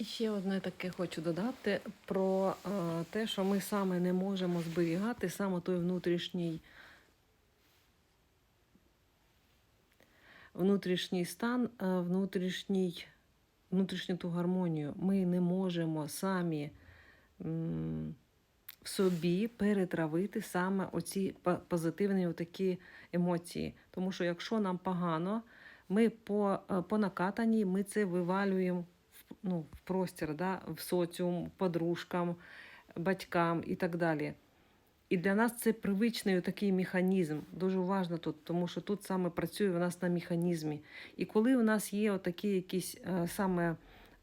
Ще одне таке хочу додати про е, те, що ми саме не можемо зберігати саме той внутрішній внутрішній стан, е, внутрішній, внутрішню ту гармонію. Ми не можемо самі в собі перетравити саме оці позитивні такі емоції. Тому що якщо нам погано, ми по, е, по накатанні ми це вивалюємо ну, в простір, да, в соціум, подружкам, батькам і так далі. І для нас це привичний такий механізм. Дуже важливо тут, тому що тут саме працює у нас на механізмі. І коли у нас є отакі якісь е, саме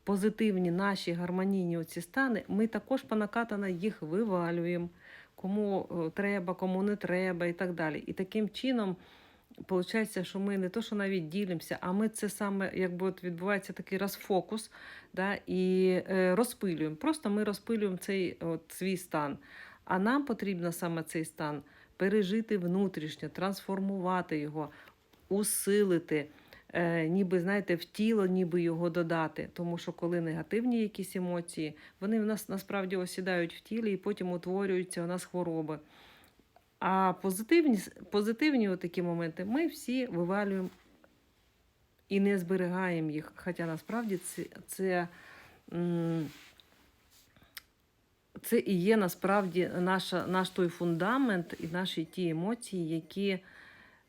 позитивні наші гармонійні оці стани, ми також по накатано їх вивалюємо, кому е, треба, кому не треба, і так далі. І таким чином. Получається, що ми не то, що навіть ділимося, а ми це саме, якби от відбувається такий розфокус, да, і е, розпилюємо. Просто ми розпилюємо цей от, свій стан. А нам потрібно саме цей стан пережити внутрішньо, трансформувати його, усилити, е, ніби, знаєте, в тіло, ніби його додати. Тому що коли негативні якісь емоції, вони в нас насправді осідають в тілі і потім утворюються у нас хвороби. А позитивні, позитивні такі моменти ми всі вивалюємо і не зберігаємо їх. Хоча насправді це, це, це і є насправді наша, наш той фундамент і наші ті емоції, які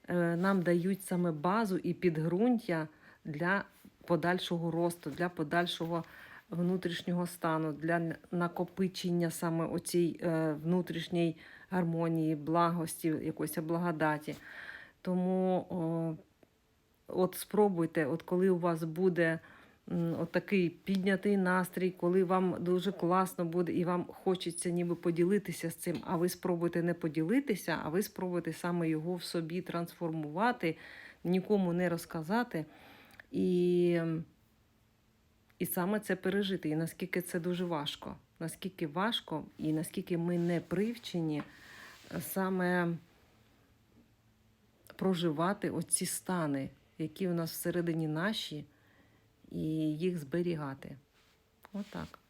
е, нам дають саме базу і підґрунтя для подальшого росту, для подальшого внутрішнього стану, для накопичення саме оцій е, внутрішній гармонії, благості, якоїсь благодаті. Тому от спробуйте, от коли у вас буде от такий піднятий настрій, коли вам дуже класно буде і вам хочеться ніби поділитися з цим, а ви спробуйте не поділитися, а ви спробуйте саме його в собі трансформувати, нікому не розказати. І, і саме це пережити. І наскільки це дуже важко. Наскільки важко, і наскільки ми не привчені е, саме проживати оці стани, які у нас всередині наші, і їх зберігати. Отак.